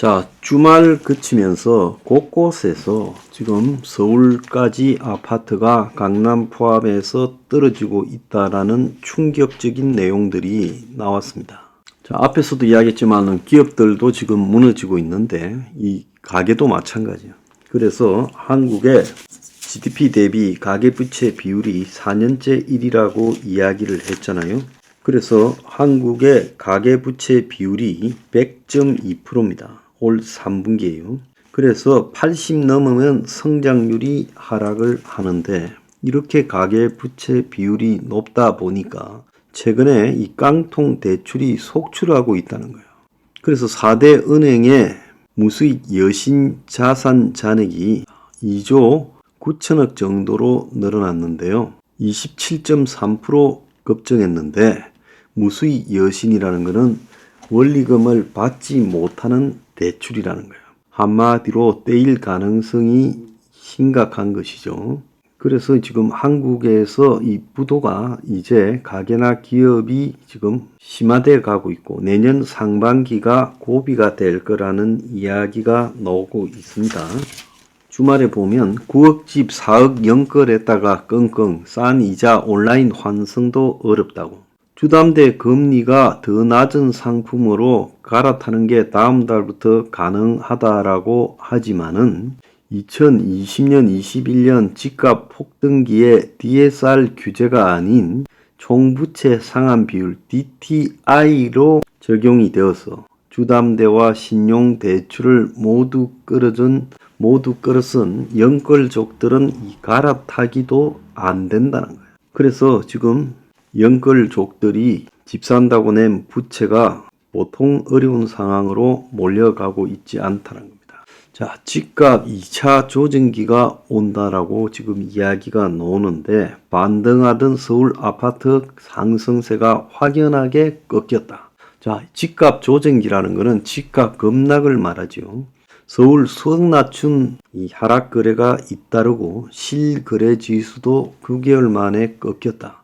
자, 주말 그치면서 곳곳에서 지금 서울까지 아파트가 강남 포함해서 떨어지고 있다라는 충격적인 내용들이 나왔습니다. 자, 앞에서도 이야기했지만 기업들도 지금 무너지고 있는데 이 가게도 마찬가지예요. 그래서 한국의 GDP 대비 가계부채 비율이 4년째 1이라고 이야기를 했잖아요. 그래서 한국의 가계부채 비율이 100.2%입니다. 올 3분기에요. 그래서 80 넘으면 성장률이 하락을 하는데 이렇게 가계 부채 비율이 높다 보니까 최근에 이 깡통 대출이 속출하고 있다는 거예요. 그래서 4대 은행의 무수익 여신 자산 잔액이 2조 9천억 정도로 늘어났는데요. 27.3% 급증했는데 무수익 여신이라는 것은 원리금을 받지 못하는 대출이라는 거예요. 한마디로 떼일 가능성이 심각한 것이죠. 그래서 지금 한국에서 이 부도가 이제 가게나 기업이 지금 심화돼 가고 있고 내년 상반기가 고비가 될 거라는 이야기가 나오고 있습니다. 주말에 보면 9억 집 4억 연끌했다가 끙끙 싼 이자 온라인 환승도 어렵다고 주담대 금리가 더 낮은 상품으로 갈아타는 게 다음 달부터 가능하다라고 하지만은 2020년 21년 집값 폭등기에 DSR 규제가 아닌 총부채 상환 비율 DTI로 적용이 되어서 주담대와 신용 대출을 모두 끌어준 모두 끌어쓴 연끌족들은 이 갈아타기도 안 된다는 거예요. 그래서 지금 연끌족들이 집 산다고 낸 부채가 보통 어려운 상황으로 몰려가고 있지 않다는 겁니다. 자, 집값 2차 조정기가 온다라고 지금 이야기가 나오는데 반등하던 서울 아파트 상승세가 확연하게 꺾였다. 자, 집값 조정기라는 것은 집값 급락을 말하죠. 서울 수억 낮춘 이 하락 거래가 잇따르고 실거래 지수도 9개월 만에 꺾였다.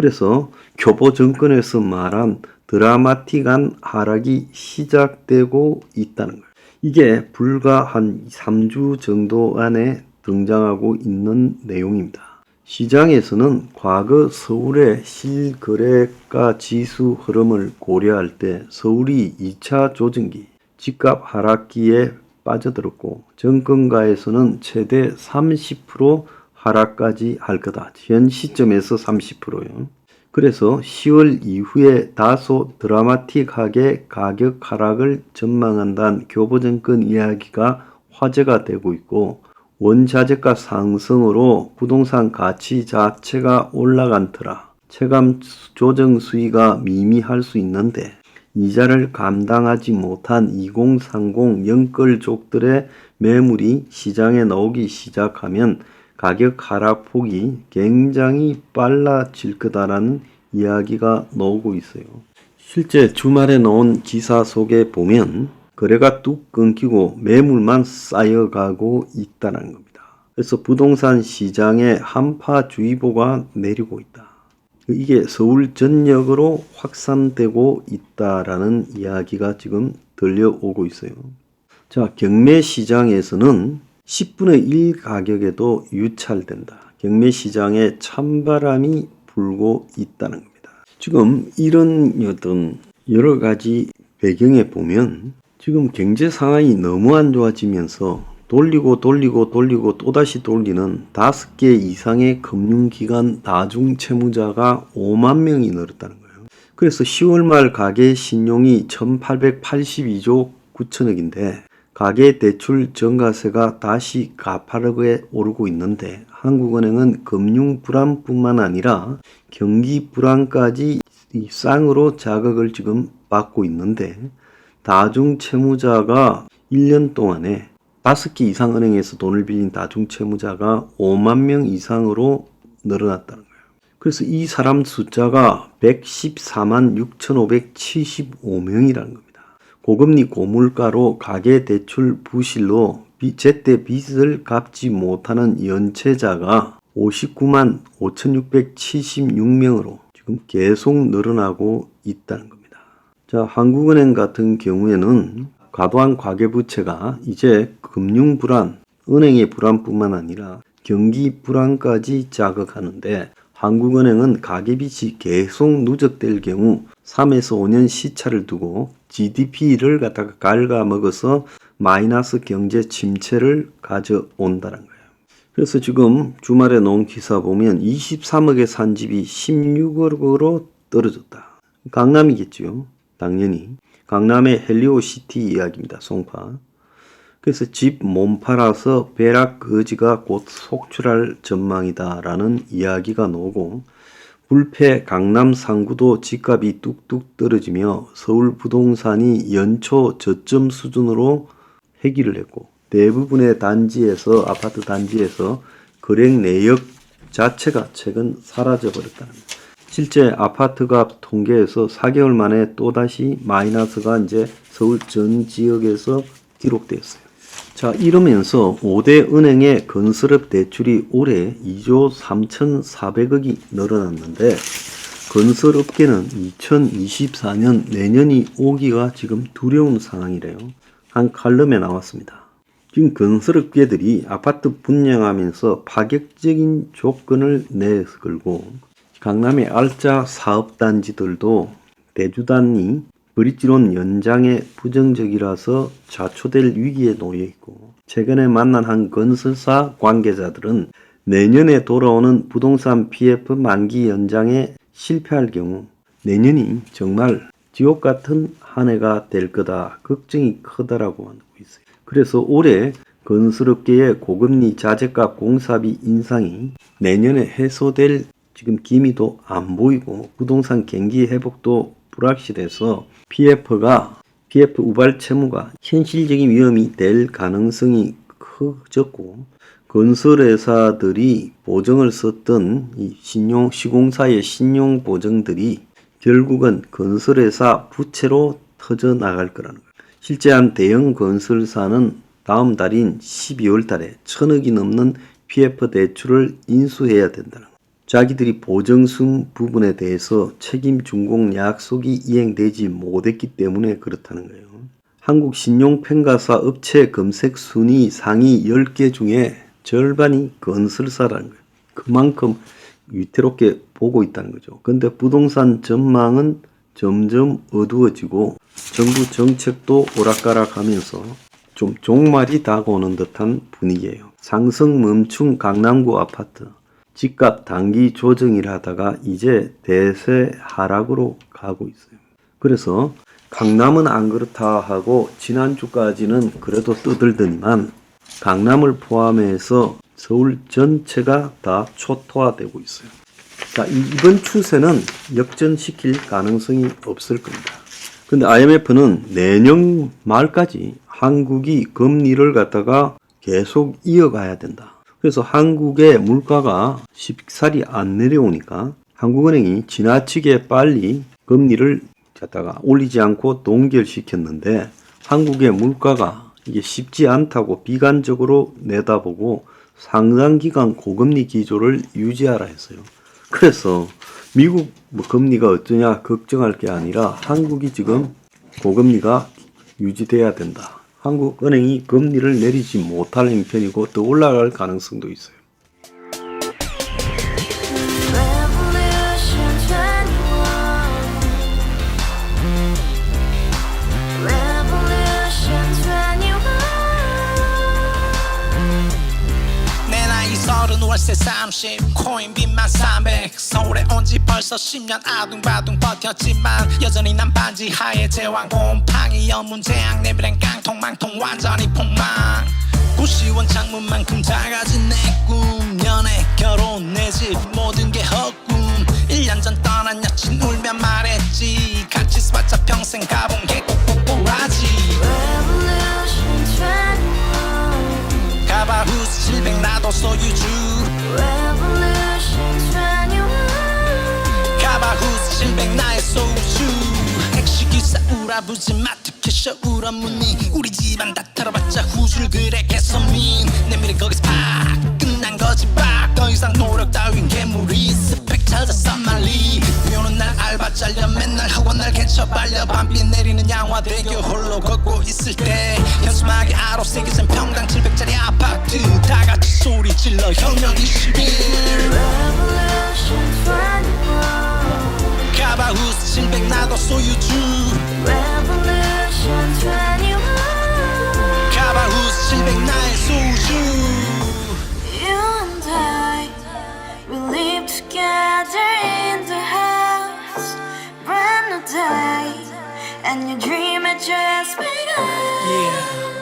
그래서 교보 정권에서 말한 드라마틱한 하락이 시작되고 있다는 거예요. 이게 불과 한 3주 정도 안에 등장하고 있는 내용입니다. 시장에서는 과거 서울의 실거래가 지수 흐름을 고려할 때 서울이 2차 조정기, 집값 하락기에 빠져들었고 정권가에서는 최대 30% 하락까지 할 거다. 현 시점에서 30%요. 그래서 10월 이후에 다소 드라마틱하게 가격 하락을 전망한다는 교보정권 이야기가 화제가 되고 있고 원자재가 상승으로 부동산 가치 자체가 올라간 터라 체감 조정 수위가 미미할 수 있는데 이자를 감당하지 못한 2030 연끌족들의 매물이 시장에 나오기 시작하면 가격 하락폭이 굉장히 빨라질 거다라는 이야기가 나오고 있어요. 실제 주말에 나온 기사 속에 보면 거래가 뚝 끊기고 매물만 쌓여가고 있다는 겁니다. 그래서 부동산 시장에 한파주의보가 내리고 있다. 이게 서울 전역으로 확산되고 있다라는 이야기가 지금 들려오고 있어요. 자, 경매 시장에서는 10분의 1 가격에도 유찰된다. 경매 시장에 찬바람이 불고 있다는 겁니다. 지금 이런 어떤 여러 가지 배경에 보면 지금 경제 상황이 너무 안 좋아지면서 돌리고 돌리고 돌리고 또다시 돌리는 다섯 개 이상의 금융기관 다중채무자가 5만 명이 늘었다는 거예요. 그래서 10월 말 가계 신용이 1882조 9천억인데 가계 대출 전가세가 다시 가파르게 오르고 있는데 한국은행은 금융 불안뿐만 아니라 경기 불안까지 이 쌍으로 자극을 지금 받고 있는데 다중 채무자가 1년 동안에 5개 이상 은행에서 돈을 빌린 다중 채무자가 5만 명 이상으로 늘어났다는 거예요. 그래서 이 사람 숫자가 114만 6,575명이라는 겁니다. 고금리 고물가로 가계대출 부실로 비- 제때 빚을 갚지 못하는 연체자가 59만 5,676명으로 지금 계속 늘어나고 있다는 겁니다. 자, 한국은행 같은 경우에는 과도한 과계부채가 이제 금융 불안, 은행의 불안뿐만 아니라 경기 불안까지 자극하는데 한국은행은 가계빚이 계속 누적될 경우 3에서 5년 시차를 두고 GDP를 갖다가 갉아먹어서 마이너스 경제 침체를 가져온다는 거예요. 그래서 지금 주말에 놓은 기사 보면 23억에 산 집이 16억으로 떨어졌다. 강남이겠죠. 당연히. 강남의 헬리오시티 이야기입니다. 송파. 그래서 집 몸 팔아서 배락 거지가 곧 속출할 전망이다라는 이야기가 나오고 불패 강남 상구도 집값이 뚝뚝 떨어지며 서울 부동산이 연초 저점 수준으로 회귀를 했고 대부분의 단지에서 아파트 단지에서 거래 내역 자체가 최근 사라져 버렸다는. 실제 아파트값 통계에서 4개월 만에 또다시 마이너스가 이제 서울 전 지역에서 기록되었어요. 자, 이러면서 5대 은행의 건설업 대출이 올해 2조 3,400억이 늘어났는데 건설업계는 2024년 내년이 오기가 지금 두려운 상황이래요. 한 칼럼에 나왔습니다. 지금 건설업계들이 아파트 분양하면서 파격적인 조건을 내걸고 강남의 알짜 사업단지들도 대주단이 브릿지론 연장에 부정적이라서 좌초될 위기에 놓여 있고 최근에 만난 한 건설사 관계자들은 내년에 돌아오는 부동산 PF 만기 연장에 실패할 경우 내년이 정말 지옥 같은 한 해가 될 거다 걱정이 크다라고 하고 있어요. 그래서 올해 건설업계의 고금리 자재값 공사비 인상이 내년에 해소될 지금 기미도 안 보이고 부동산 경기 회복도 불확실해서 PF가 PF 우발 채무가 현실적인 위험이 될 가능성이 커졌고 건설회사들이 보증을 썼던 이 신용 시공사의 신용 보증들이 결국은 건설회사 부채로 터져 나갈 거라는 거예요. 실제 한 대형 건설사는 다음 달인 12월 달에 천억이 넘는 PF 대출을 인수해야 된다는. 자기들이 보증순 부분에 대해서 책임 준공 약속이 이행되지 못했기 때문에 그렇다는 거예요. 한국 신용평가사 업체 검색 순위 상위 10개 중에 절반이 건설사라는 거예요. 그만큼 위태롭게 보고 있다는 거죠. 근데 부동산 전망은 점점 어두워지고 정부 정책도 오락가락 하면서 좀 종말이 다가오는 듯한 분위기예요. 상승 멈춘 강남구 아파트 집값 단기 조정이라 하다가 이제 대세 하락으로 가고 있어요. 그래서 강남은 안 그렇다 하고 지난주까지는 그래도 떠들더니만 강남을 포함해서 서울 전체가 다 초토화되고 있어요. 자, 이- 이번 추세는 역전시킬 가능성이 없을 겁니다. 근데 IMF는 내년 말까지 한국이 금리를 갖다가 계속 이어가야 된다. 그래서 한국의 물가가 쉽사리 안 내려오니까 한국은행이 지나치게 빨리 금리를 갖다가 올리지 않고 동결시켰는데 한국의 물가가 이게 쉽지 않다고 비관적으로 내다보고 상당 기간 고금리 기조를 유지하라 했어요. 그래서 미국 뭐 금리가 어떠냐 걱정할 게 아니라 한국이 지금 고금리가 유지돼야 된다. 한국 은행이 금리를 내리지 못할 형편이고 더 올라갈 가능성도 있어요. 30 코인 빚만 300 서울에 온 지 벌써 10년 아둥바둥 버텼지만 여전히 난 반지 하에 제왕 곰팡이 연문제약 내 미래는 깡통 망통 완전히 폭망. 구시원 창문만큼 작아진 내꿈. 연애 결혼 내 집 모든 게 헛꿈. 1년 전 떠난 여친 울며 말했지. 같이 스파자 평생 가본 게 꼭꼭꼬라지. Revolution 21 가발 후스 700 나도 소유주. Revolution 21 가발 후스 700 나의 소주. 택시기사 우라부지 마트 캐셔 울어무니 우리 집안 다 털어봤자 후줄 그래 개선민. 내 미래 거기서 팍 끝난 거지 팍더 이상 노력 따윈 괴물이 스펙 찾아서 말리. 비 오는 날 알바 잘려 맨날 학원 날 개쳐 빨려. 밤비 내리는 양화대교 홀로 걷고 있을 때. 현수막에 아로 새겨진 평 당 700짜리 아파트 다 같이 소리 질러 혁명 21 Revolution 21 가바우스 700 나도 소유주 Revolution 21 가바우스 700 나의 소주 You and I, we live together in the house. Brand new day, and your dream had just begun. yeah.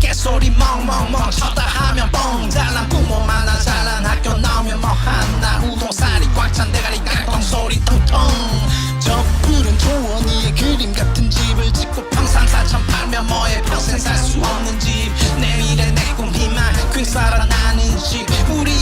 개소리 멍멍멍. 쳤다 하면 뻥. 잘난 부모 많아 잘난 학교 나오면 뭐 하나. 우동살이 꽉 찬 대가리 깡통 소리 텅텅. 저 푸른 조원이의 그림 같은 집을 짓고 평상 사천 팔면 뭐해 평생 살 수 없는 집. 내일의 내꿈 희망 그 살아나는 집21